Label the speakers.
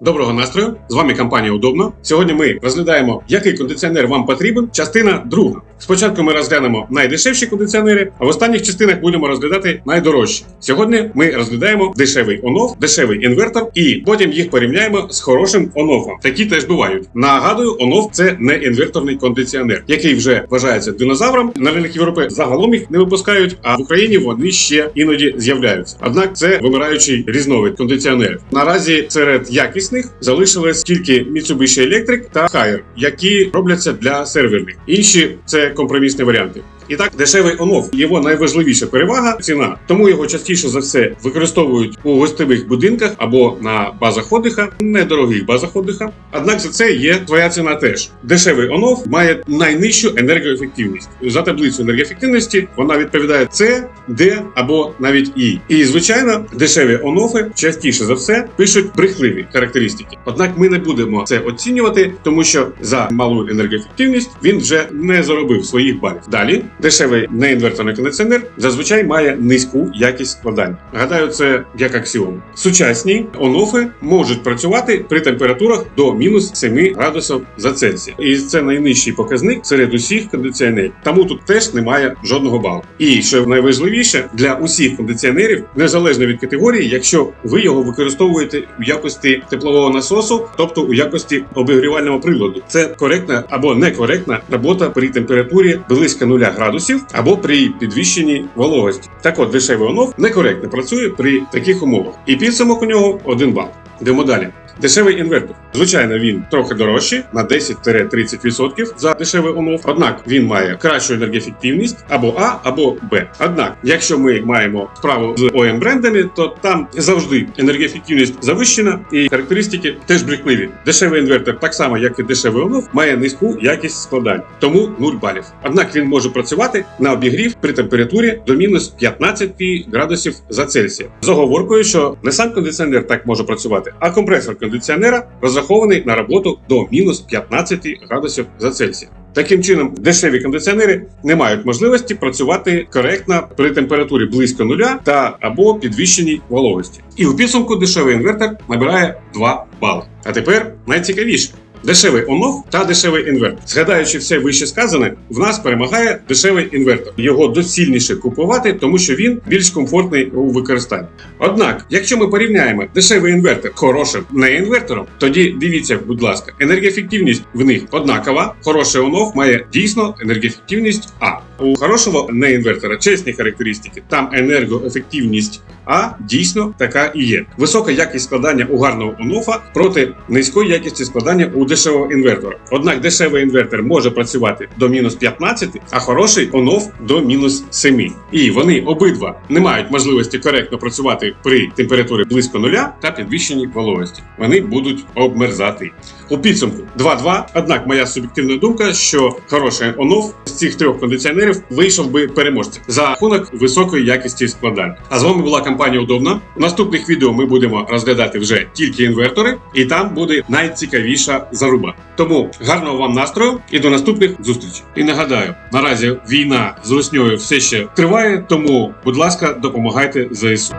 Speaker 1: Доброго настрою! З вами компанія Удобно. Сьогодні ми розглядаємо, який кондиціонер вам потрібен. Частина друга. Спочатку ми розглянемо найдешевші кондиціонери, а в останніх частинах будемо розглядати найдорожчі. Сьогодні ми розглядаємо дешевий онов, дешевий інвертор, і потім їх порівняємо з хорошим онофом. Такі теж бувають. Нагадую, онов це не інверторний кондиціонер, який вже вважається динозавром. На ринок Європи загалом їх не випускають, а в Україні вони ще іноді з'являються. Однак це вимираючий різновид кондиціонерів. Наразі серед якісних залишилось тільки Mitsubishi Electric та Haier, які робляться для серверних. Інші це компромісні варіанти. І так, дешевий онов його найважливіша перевага ціна, тому його частіше за все використовують у гостьових будинках або на базах отдиха, недорогих базах отдиха. Однак за це є своя ціна теж. Дешевий онов має найнижчу енергоефективність. За таблицю енергоефективності вона відповідає С, Д або навіть І. І звичайно, дешеві онофи частіше за все пишуть брехливі характеристики. Однак ми не будемо це оцінювати, тому що за малу енергоефективність він вже не заробив своїх балів. Далі дешевий неінверторний кондиціонер зазвичай має низьку якість складання. Гадаю, це як аксіом. Сучасні онофи можуть працювати при температурах до мінус 7 градусів за Цельсія. І це найнижчий показник серед усіх кондиціонерів. Тому тут теж немає жодного балу. І що найважливіше для усіх кондиціонерів, незалежно від категорії, якщо ви його використовуєте в якості теплового насосу, тобто у якості обігрівального приладу, це коректна або некоректна робота при температурі близько 0 градусів або при підвищенні вологості. Так от дешевий онов некоректно працює при таких умовах. І підсумок у нього 1 бал. Йдемо далі. Дешевий інвертор. Звичайно, він трохи дорожчий на 10-30% за дешевий онов. Однак він має кращу енергоефективність або А, або Б. Однак, якщо ми маємо справу з ОМ брендами, то там завжди енергоефективність завищена і характеристики теж брехливі. Дешевий інвертор, так само як і дешевий онов, має низьку якість складань, тому 0 балів. Однак він може працювати на обігрів при температурі до мінус 15 градусів за Цельсія. З оговоркою, що не сам кондиціонер так може працювати, а компресор кондиціонера розрахований на роботу до мінус 15 градусів за Цельсія. Таким чином, дешеві кондиціонери не мають можливості працювати коректно при температурі близько нуля та або підвищеній вологості. І у підсумку дешевий інвертор набирає 2 бали. А тепер найцікавіше. Дешевий онов та дешевий інвертор. Згадаючи все вище сказане, в нас перемагає дешевий інвертор. Його доцільніше купувати, тому що він більш комфортний у використанні. Однак, якщо ми порівняємо дешевий інвертор хорошим неінвертором, тоді дивіться, будь ласка, енергоефективність в них однакова. Хороший онов має дійсно енергоефективність А. У хорошого неінвертора чесні характеристики, там енергоефективність А дійсно така і є. Висока якість складання у гарного онофа проти низької якості складання у дешевого інвертора. Однак дешевий інвертор може працювати до мінус 15, а хороший онов до мінус 7. І вони обидва не мають можливості коректно працювати при температурі близько нуля та підвищеній вологості. Вони будуть обмерзати. У підсумку 2-2. Однак моя суб'єктивна думка, що хороший онов з цих трьох кондиціонерів вийшов би переможцем за рахунок високої якості складань. А з вами була компанія Удобна. В наступних відео ми будемо розглядати вже тільки інвертори, і там буде найцікавіша заруба. Тому гарного вам настрою і до наступних зустрічей. І нагадаю, наразі війна з русньою все ще триває, тому, будь ласка, допомагайте ЗСУ.